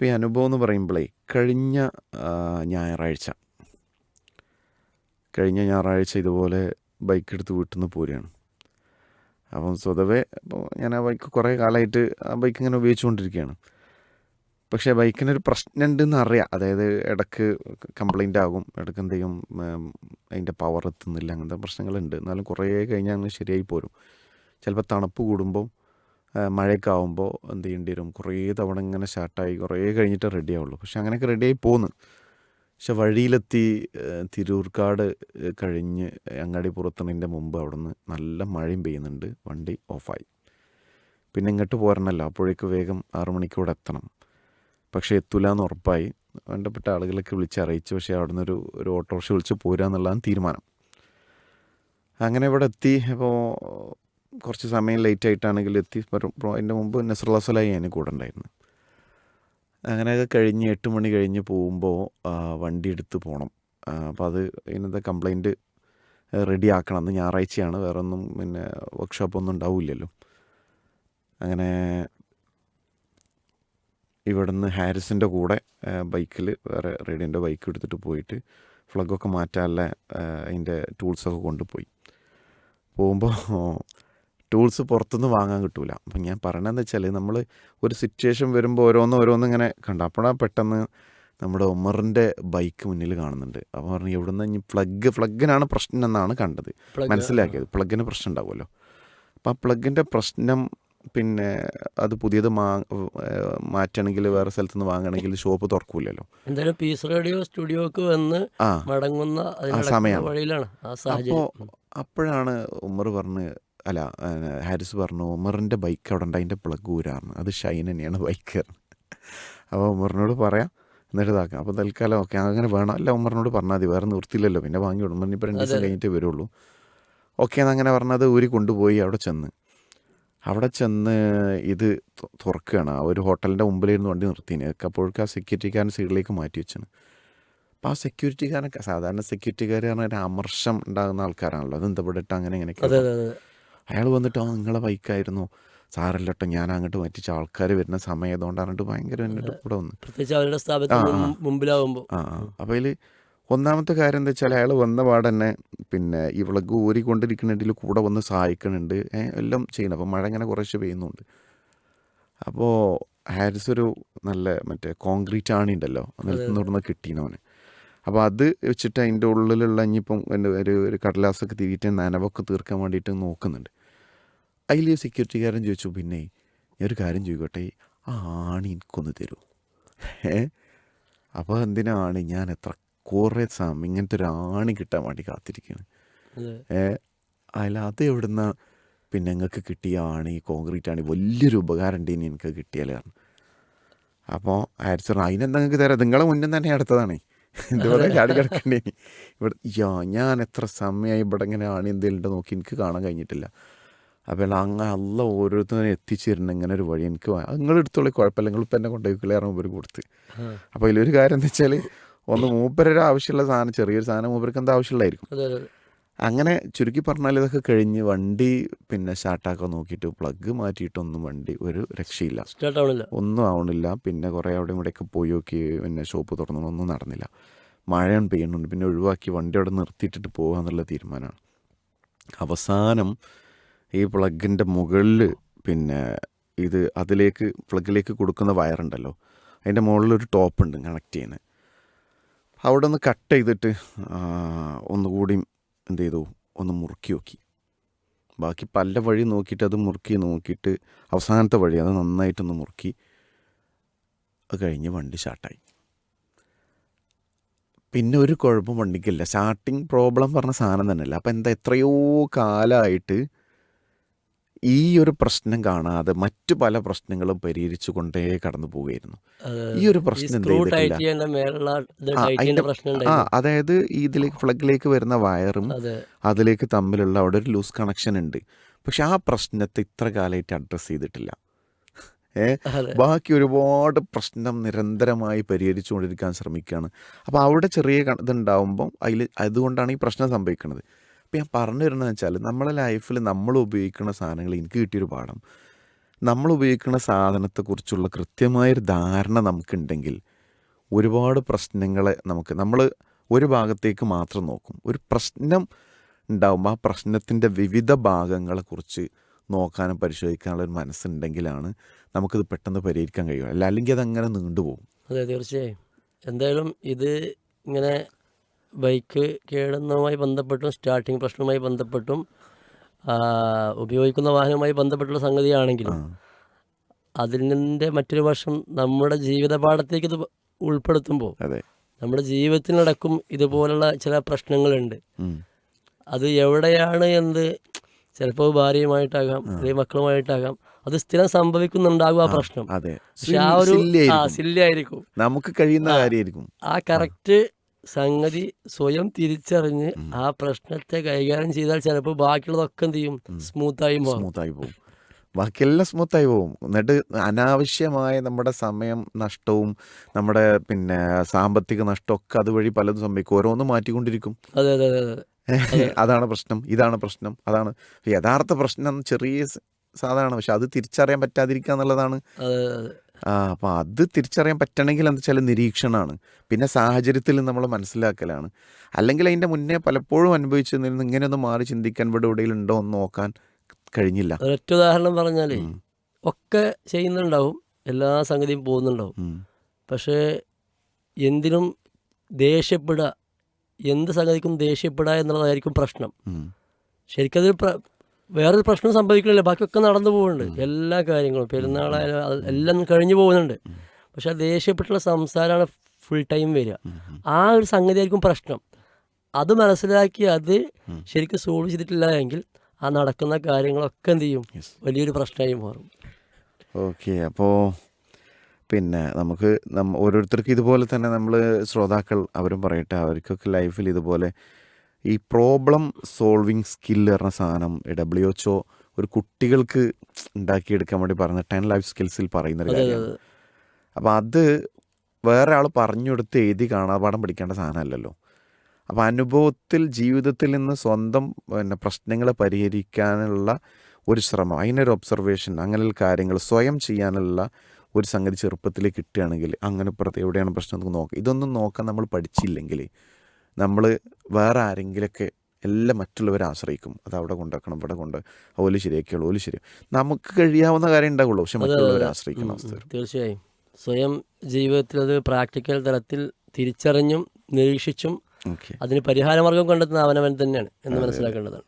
ഇപ്പോൾ ഈ അനുഭവം എന്ന് പറയുമ്പോഴേ കഴിഞ്ഞ ഞായറാഴ്ച. കഴിഞ്ഞ ഞായറാഴ്ച ഇതുപോലെ ബൈക്ക് എടുത്ത് വീട്ടിൽ നിന്ന് പോരുകയാണ്. അപ്പം സ്വതവേ അപ്പോൾ ഞാൻ ആ ബൈക്ക് കുറേ കാലമായിട്ട് ആ ബൈക്ക് ഇങ്ങനെ ഉപയോഗിച്ചുകൊണ്ടിരിക്കുകയാണ്. പക്ഷേ ബൈക്കിനൊരു പ്രശ്നമുണ്ടെന്ന് അറിയാം. അതായത് ഇടയ്ക്ക് കംപ്ലൈന്റ് ആകും. ഇടയ്ക്ക് എന്തെങ്കിലും അതിന്റെ പവർ എത്തുന്നില്ല. അങ്ങനത്തെ പ്രശ്നങ്ങളുണ്ട്. എന്നാലും കുറേ കഴിഞ്ഞാൽ അങ്ങ് ശരിയായി പോരും. ചിലപ്പോൾ തണുപ്പ് കൂടുമ്പോൾ മഴയൊക്കെ ആകുമ്പോൾ എന്ത് ചെയ്യേണ്ടി വരും? കുറേ തവണ ഇങ്ങനെ സ്റ്റാർട്ടായി കുറേ കഴിഞ്ഞിട്ട് റെഡി ആവുള്ളൂ. പക്ഷെ അങ്ങനെയൊക്കെ റെഡിയായി പോന്ന്. പക്ഷെ വഴിയിലെത്തി തിരൂർക്കാട് കഴിഞ്ഞ് അങ്ങാടി പുറത്തുന്നതിന്റെ മുമ്പ് അവിടുന്ന് നല്ല മഴയും പെയ്യുന്നുണ്ട്. വണ്ടി ഓഫായി. പിന്നെ ഇങ്ങോട്ട് പോരണല്ലോ അപ്പോഴേക്ക് വേഗം ആറു മണിക്ക് ഇവിടെ എത്തണം. പക്ഷേ എത്തൂല എന്ന് ഉറപ്പായി. വേണ്ടപ്പെട്ട ആളുകളൊക്കെ വിളിച്ച് അറിയിച്ചു പക്ഷേ അവിടെ നിന്നൊരു ഒരു ഓട്ടോറിക്ഷ വിളിച്ച് പോരാന്നുള്ളതാണ് തീരുമാനം. അങ്ങനെ ഇവിടെ എത്തി. അപ്പോൾ കുറച്ച് സമയം ലേറ്റ് ആയിട്ടാണെങ്കിൽ എത്തി. അതിന്റെ മുമ്പ് നസറുള്ള സലായി അതിന് കൂടെ ഉണ്ടായിരുന്നു. അങ്ങനെയൊക്കെ കഴിഞ്ഞ് എട്ട് മണി കഴിഞ്ഞ് പോകുമ്പോൾ വണ്ടി എടുത്ത് പോകണം അപ്പോൾ അത് ഇതിനകത്ത് കംപ്ലൈന്റ് റെഡി ആക്കണം. അന്ന് ഞായറാഴ്ചയാണ്. വേറെ ഒന്നും പിന്നെ വർക്ക്ഷോപ്പൊന്നും ഉണ്ടാവില്ലല്ലോ. അങ്ങനെ ഇവിടുന്ന് ഹാരിസിന്റെ കൂടെ ബൈക്കിൽ വേറെ റേഡിയന്റെ ബൈക്ക് എടുത്തിട്ട് പോയിട്ട് ഫ്ലഗൊക്കെ മാറ്റാനുള്ള അതിന്റെ ടൂൾസൊക്കെ കൊണ്ടുപോയി. പോകുമ്പോൾ ടൂൾസ് പുറത്തുനിന്ന് വാങ്ങാൻ കിട്ടില്ല അപ്പം ഞാൻ പറയണതെന്ന് വെച്ചാൽ നമ്മൾ ഒരു സിറ്റുവേഷൻ വരുമ്പോൾ ഓരോന്ന് ഓരോന്ന് ഇങ്ങനെ കണ്ടു. അപ്പോഴാണ് പെട്ടെന്ന് നമ്മുടെ ഉമറിന്റെ ബൈക്ക് മുന്നിൽ കാണുന്നുണ്ട്. അപ്പോൾ പറഞ്ഞു എവിടുന്ന് ഇനി പ്ലഗ് പ്ലഗിനാണ് പ്രശ്നം എന്നാണ് കണ്ടത് മനസ്സിലാക്കിയത്. പ്ലഗിന് പ്രശ്നം ഉണ്ടാവുമല്ലോ. അപ്പോൾ ആ പ്ലഗിന്റെ പ്രശ്നം പിന്നെ അത് പുതിയത് മാ മാറ്റണമെങ്കിൽ വേറെ സ്ഥലത്ത് നിന്ന് വാങ്ങണമെങ്കിൽ ഷോപ്പ് തുറക്കൂലല്ലോ. എന്തായാലും പീസ് റേഡിയോ സ്റ്റുഡിയോക്ക് വന്ന് മടങ്ങുന്ന സമയം അപ്പോൾ അപ്പോഴാണ് ഉമർ പറഞ്ഞ് അല്ല ഹാരിസ് പറഞ്ഞു ഉമറിന്റെ ബൈക്ക് അവിടെ ഉണ്ട് അതിന്റെ പ്ലഗ് ഊരാണ് അത് ഷൈൻ തന്നെയാണ് ബൈക്ക് അപ്പോൾ ഉമറിനോട് പറയാം. എന്നിട്ട് ഇതാക്കാം. അപ്പോൾ തൽക്കാലം ഓക്കെ. അങ്ങനെ വേണം. അല്ല ഉമറിനോട് പറഞ്ഞാൽ മതി. വേറെ നിർത്തിയില്ലല്ലോ. പിന്നെ വാങ്ങി വിടും. ഉമറിന് ഇപ്പോൾ രണ്ട് ദിവസം കഴിഞ്ഞിട്ട് വരുള്ളൂ. ഓക്കെ എന്നങ്ങനെ പറഞ്ഞത് ഊരി കൊണ്ടുപോയി അവിടെ ചെന്ന്. അവിടെ ചെന്ന് ഇത് തുറക്കുകയാണ് ആ ഒരു ഹോട്ടലിന്റെ മുമ്പിലിരുന്ന് വണ്ടി നിർത്തിന് അപ്പോഴേക്ക് ആ സെക്യൂരിറ്റിക്കാരൻ സൈഡിലേക്ക് മാറ്റി വെച്ചാണ്. അപ്പോൾ ആ സെക്യൂരിറ്റിക്കാരൻ സാധാരണ സെക്യൂരിറ്റിക്കാർ പറഞ്ഞാൽ അമർഷം ഉണ്ടാകുന്ന ആൾക്കാരാണല്ലോ. അത് എന്താ ഇവിടെ അങ്ങനെ ഇങ്ങനെയൊക്കെ അയാൾ വന്നിട്ട് ആ നിങ്ങളെ ബൈക്കായിരുന്നു. കേട്ടോ ഞാൻ അങ്ങോട്ട് മറ്റിച്ച ആൾക്കാർ വരുന്ന സമയമായതുകൊണ്ട് പറഞ്ഞിട്ട് ഭയങ്കര എന്നിട്ട് കൂടെ വന്നു പ്രത്യേകിച്ച് അവരുടെ സ്ഥാപനത്തിന്. മുമ്പിലാവുമ്പോൾ ആ. അപ്പോൾ അതിൽ ഒന്നാമത്തെ കാര്യം എന്താ വെച്ചാൽ അയാൾ വന്ന പാടന്നെ പിന്നെ ഈ വിളക്ക് ഊരിക്കൊണ്ടിരിക്കുന്നുണ്ടെങ്കിൽ കൂടെ വന്ന് സഹായിക്കുന്നുണ്ട് എല്ലാം ചെയ്യണം. അപ്പോൾ മഴ ഇങ്ങനെ കുറച്ച് പെയ്യുന്നുണ്ട്. അപ്പോൾ ഹാരിസ് ഒരു നല്ല മറ്റേ കോൺക്രീറ്റ് ആണി ഉണ്ടല്ലോ നിലത്തുനിന്ന് കിട്ടീനവന് അപ്പോൾ അത് വെച്ചിട്ട് അതിന്റെ ഉള്ളിലുള്ള ഇനിയിപ്പം എന്റെ ഒരു ഒരു കടലാസൊക്കെ തിരിയിട്ട് നനവൊക്കെ തീർക്കാൻ വേണ്ടിയിട്ട് നോക്കുന്നുണ്ട്. അതിൽ സെക്യൂരിറ്റിക്കാരൻ ചോദിച്ചു പിന്നെ ഞാൻ ഒരു കാര്യം ചോദിക്കട്ടെ ആ ആണി എനിക്കൊന്ന് തരൂ. ഏ അപ്പോൾ എന്തിനാണ് ഞാൻ എത്ര കുറേ സമയം ഇങ്ങനത്തെ ഒരു ആണി കിട്ടാൻ വേണ്ടി കാത്തിരിക്കുകയാണ് ഏ? അതിൽ അത് എവിടുന്ന പിന്നെ നിങ്ങൾക്ക് കിട്ടിയ ആണി കോൺക്രീറ്റ് ആണി വലിയൊരു ഉപകാരം ഉണ്ട് ഇനി എനിക്ക് കിട്ടിയാലേ കാരണം അപ്പോൾ ആരിച്ചർ അതിനെന്താ നിങ്ങൾക്ക് തരാം? നിങ്ങളെ മുന്നിൽ തന്നെ അടുത്തതാണ്. ഇതുപോലെ ചാടി കിടക്കണ്ടേ? ഇവിടെ യാ ഞാൻ എത്ര സമയമായി ഇവിടെ ഇങ്ങനെ ആണി എന്തെങ്കിലും നോക്കി എനിക്ക് കാണാൻ കഴിഞ്ഞിട്ടില്ല. അപ്പോൾ അങ്ങ് അല്ല ഓരോരുത്തരും എത്തിച്ചേരുന്ന ഇങ്ങനെ ഒരു വഴി എനിക്ക് നിങ്ങൾ എടുത്തോളി കുഴപ്പമില്ല. നിങ്ങൾ ഇപ്പം എന്നെ കൊണ്ടുപോയി കിളിയാറും ഇവർ കൊടുത്ത്. അപ്പോൾ അതിലൊരു കാര്യം എന്താ വെച്ചാൽ ഒന്ന് മൂപ്പരൊരു ആവശ്യമുള്ള സാധനം ചെറിയൊരു സാധനം മൂപ്പർക്ക് എന്താ ആവശ്യമുള്ളതായിരിക്കും. അങ്ങനെ ചുരുക്കി പറഞ്ഞാൽ ഇതൊക്കെ കഴിഞ്ഞ് വണ്ടി പിന്നെ സ്റ്റാർട്ടാക്കാൻ നോക്കിയിട്ട് പ്ലഗ് മാറ്റിയിട്ടൊന്നും വണ്ടി ഒരു രക്ഷയില്ല. ഒന്നും ആവണില്ല. പിന്നെ കുറേ അവിടെ ഇവിടെയൊക്കെ പോയി നോക്കി പിന്നെ ഷോപ്പ് തുറന്നു ഒന്നും നടന്നില്ല. മഴയാണ് പെയ്യുന്നുണ്ട്. പിന്നെ ഒഴിവാക്കി വണ്ടി അവിടെ നിർത്തിയിട്ടിട്ട് പോകുക എന്നുള്ള തീരുമാനമാണ് അവസാനം ഈ പ്ലഗിന്റെ മുകളിൽ പിന്നെ ഇത് അതിലേക്ക് പ്ലഗിലേക്ക് കൊടുക്കുന്ന വയറുണ്ടല്ലോ. അതിന്റെ മുകളിൽ ഒരു ടോപ്പ് ഉണ്ട് കണക്ട് ചെയ്യുന്നത് അവിടെ ഒന്ന് കട്ട് ചെയ്തിട്ട് ഒന്നുകൂടി എന്ത് ചെയ്തു? ഒന്ന് മുറുക്കി നോക്കി. ബാക്കി പല വഴി നോക്കിയിട്ട് അത് മുറുക്കി നോക്കിയിട്ട് അവസാനത്തെ വഴി അത് നന്നായിട്ടൊന്ന് മുറുക്കി അത് കഴിഞ്ഞ് വണ്ടി സ്റ്റാർട്ടായി. പിന്നെ ഒരു കുഴപ്പം വണ്ടിക്കില്ല. സ്റ്റാർട്ടിങ് പ്രോബ്ലം പറഞ്ഞ സാധനം തന്നെയല്ല. അപ്പോൾ എന്താ എത്രയോ കാലമായിട്ട് ഈ ഒരു പ്രശ്നം കാണാതെ മറ്റു പല പ്രശ്നങ്ങളും പരിഹരിച്ചു കൊണ്ടേ കടന്നു പോവുകയായിരുന്നു. ഈ ഒരു പ്രശ്നം എന്ത് ചെയ്തിട്ടില്ല? ആ, അതായത് ഇതിലേക്ക് ഫ്ലഗിലേക്ക് വരുന്ന വയറും അതിലേക്ക് തമ്മിലുള്ള അവിടെ ഒരു ലൂസ് കണക്ഷൻ ഉണ്ട്. പക്ഷെ ആ പ്രശ്നത്തെ ഇത്ര കാലമായിട്ട് അഡ്രസ്സ് ചെയ്തിട്ടില്ല. ഏ? ബാക്കി ഒരുപാട് പ്രശ്നം നിരന്തരമായി പരിഹരിച്ചുകൊണ്ടിരിക്കാൻ ശ്രമിക്കുകയാണ്. അപ്പോൾ അവിടെ ചെറിയ ഇതുണ്ടാവുമ്പോൾ ഇതുണ്ടാവുമ്പം അതിൽ അതുകൊണ്ടാണ് ഈ പ്രശ്നം സംഭവിക്കുന്നത്. അപ്പോൾ ഞാൻ പറഞ്ഞു തരുന്നത് വെച്ചാൽ നമ്മളെ ലൈഫിൽ നമ്മൾ ഉപയോഗിക്കുന്ന സാധനങ്ങൾ എനിക്ക് കിട്ടിയൊരു പാഠം. നമ്മൾ ഉപയോഗിക്കുന്ന സാധനത്തെക്കുറിച്ചുള്ള കൃത്യമായൊരു ധാരണ നമുക്കുണ്ടെങ്കിൽ ഒരുപാട് പ്രശ്നങ്ങളെ നമുക്ക് നമ്മൾ ഒരു ഭാഗത്തേക്ക് മാത്രം നോക്കും. ഒരു പ്രശ്നം ഉണ്ടാകുമ്പോൾ ആ പ്രശ്നത്തിന്റെ വിവിധ ഭാഗങ്ങളെക്കുറിച്ച് നോക്കാനും പരിശോധിക്കാനുള്ള ഒരു മനസ്സുണ്ടെങ്കിലാണ് നമുക്കിത് പെട്ടെന്ന് പരിഹരിക്കാൻ കഴിയുക. അല്ല അല്ലെങ്കിൽ അതങ്ങനെ നീണ്ടുപോകും. അതെ തീർച്ചയായും. എന്തായാലും ഇത് ഇങ്ങനെ ബൈക്ക് കേടുന്നതുമായി ബന്ധപ്പെട്ടും സ്റ്റാർട്ടിങ് പ്രശ്നവുമായി ബന്ധപ്പെട്ടും ഉപയോഗിക്കുന്ന വാഹനവുമായി ബന്ധപ്പെട്ടുള്ള സംഗതിയാണെങ്കിലും അതിന്റെ മറ്റൊരു വശം നമ്മുടെ ജീവിത പാഠത്തേക്ക് ഇത് ഉൾപ്പെടുത്തുമ്പോൾ നമ്മുടെ ജീവിതത്തിനടക്കും ഇതുപോലുള്ള ചില പ്രശ്നങ്ങളുണ്ട്. അത് എവിടെയാണ് എന്ത്? ചിലപ്പോൾ ഭാര്യയുമായിട്ടാകാം അല്ലെങ്കിൽ മക്കളുമായിട്ടാകാം. അത് സ്ഥിരം സംഭവിക്കുന്നുണ്ടാകും ആ പ്രശ്നം. പക്ഷെ ആ ഒരു ആ സില്ലായിരിക്കും നമുക്ക് കഴിയുന്ന കാര്യമായിരിക്കും. ആ കറക്റ്റ് സംഗതി സ്വയം തിരിച്ചറിഞ്ഞ് ആ പ്രശ്നത്തെ കൈകാര്യം ചെയ്താൽ ചിലപ്പോൾ ബാക്കിയുള്ളതൊക്കെ എന്ത് ചെയ്യും? സ്മൂത്തായി സ്മൂത്തായി പോകും ബാക്കിയെല്ലാം സ്മൂത്തായി പോകും എന്നിട്ട് അനാവശ്യമായ നമ്മുടെ സമയം നഷ്ടവും നമ്മുടെ പിന്നെ സാമ്പത്തിക നഷ്ടമൊക്കെ അതുവഴി പലതും സംഭവിക്കും. ഓരോന്നും മാറ്റിക്കൊണ്ടിരിക്കും. അതെ അതെ അതെ അതെ. അതാണ് പ്രശ്നം. ഇതാണ് പ്രശ്നം. അതാണ്. യഥാർത്ഥ പ്രശ്നം ചെറിയ സാധാരണ. പക്ഷെ അത് തിരിച്ചറിയാൻ പറ്റാതിരിക്കുക എന്നുള്ളതാണ് അതെ അതെ. ആ അപ്പം അത് തിരിച്ചറിയാൻ പറ്റണമെങ്കിൽ എന്താ വെച്ചാൽ നിരീക്ഷണമാണ്. പിന്നെ സാഹചര്യത്തിൽ നമ്മൾ മനസ്സിലാക്കലാണ്. അല്ലെങ്കിൽ അതിന്റെ മുന്നേ പലപ്പോഴും അനുഭവിച്ചു നിന്ന് ഇങ്ങനെയൊന്ന് മാറി ചിന്തിക്കാൻ ഇവിടെ എവിടെയെങ്കിലും ഉണ്ടോ എന്ന് നോക്കാൻ കഴിഞ്ഞില്ല. ഒരൊറ്റ ഉദാഹരണം പറഞ്ഞാലേ ഒക്കെ ചെയ്യുന്നുണ്ടാവും. എല്ലാ സംഗതിയും പോകുന്നുണ്ടാവും. പക്ഷേ എന്തിനും ദേഷ്യപ്പെടുക എന്ത് സംഗതിക്കും ദേഷ്യപ്പെടുക എന്നുള്ളതായിരിക്കും പ്രശ്നം. ഉം. വേറൊരു പ്രശ്നം സംഭവിക്കണില്ല ബാക്കിയൊക്കെ നടന്നു പോകുന്നുണ്ട്. എല്ലാ കാര്യങ്ങളും പെരുന്നാളായാലും എല്ലാം കഴിഞ്ഞു പോകുന്നുണ്ട്. പക്ഷെ ആ ദേഷ്യപ്പെട്ടുള്ള സംസാരമാണ് ഫുൾ ടൈം വരിക. ആ ഒരു സംഗതിയായിരിക്കും പ്രശ്നം. അത് മനസ്സിലാക്കി അത് ശരിക്കും സോൾവ് ചെയ്തിട്ടില്ല എങ്കിൽ ആ നടക്കുന്ന കാര്യങ്ങളൊക്കെ എന്ത് ചെയ്യും. വലിയൊരു പ്രശ്നമായി മാറും. ഓക്കെ അപ്പോൾ പിന്നെ നമുക്ക് നം ഓരോരുത്തർക്കും ഇതുപോലെ തന്നെ നമ്മൾ ശ്രോതാക്കൾ അവരും പറയട്ടെ. അവർക്കൊക്കെ ലൈഫിൽ ഇതുപോലെ ഈ പ്രോബ്ലം സോൾവിങ് സ്കില്ല് പറഞ്ഞ സാധനം ഡബ്ല്യു എച്ച് ഒ ഒരു കുട്ടികൾക്ക് ഉണ്ടാക്കിയെടുക്കാൻ വേണ്ടി പറഞ്ഞ ടെൻ ലൈഫ് സ്കിൽസിൽ പറയുന്ന ഒരു കാര്യമാണ്. അപ്പോൾ അത്. വേറെ ആൾ പറഞ്ഞു കൊടുത്ത് എഴുതി കാണാപാഠം പഠിക്കേണ്ട സാധനമല്ലല്ലോ. അപ്പോൾ അനുഭവത്തിൽ ജീവിതത്തിൽ നിന്ന് സ്വന്തം പിന്നെ പ്രശ്നങ്ങളെ പരിഹരിക്കാനുള്ള ഒരു ശ്രമം അതിനൊരു ഒബ്സർവേഷൻ അങ്ങനെയുള്ള കാര്യങ്ങൾ സ്വയം ചെയ്യാനുള്ള ഒരു സംഗതി ചെറുപ്പത്തിൽ കിട്ടുകയാണെങ്കിൽ അങ്ങനെ പുറത്ത് എവിടെയാണ് പ്രശ്നം നോക്കുക ഇതൊന്നും നോക്കാൻ നമ്മൾ പഠിച്ചില്ലെങ്കിൽ നമ്മൾ വേറെ ആരെങ്കിലൊക്കെ എല്ലാം മറ്റുള്ളവരെ ആശ്രയിക്കും. അത് അവിടെ കൊണ്ടാക്കണം ഇവിടെ കൊണ്ട് ഓൽ ശരിയാക്കിയുള്ളൂ ഓൽ ശരി നമുക്ക് കഴിയാവുന്ന കാര്യം ഉണ്ടാവുള്ളൂ. പക്ഷെ മറ്റുള്ളവരെ ആശ്രയിക്കുന്ന അവസ്ഥ തീർച്ചയായും. സ്വയം ജീവിതത്തിൽ അത് പ്രാക്ടിക്കൽ തലത്തിൽ തിരിച്ചറിഞ്ഞും നിരീക്ഷിച്ചും അതിന് പരിഹാരമാർഗം കണ്ടെത്തുന്ന അവനവൻ തന്നെയാണ് എന്ന് മനസ്സിലാക്കേണ്ടതാണ്.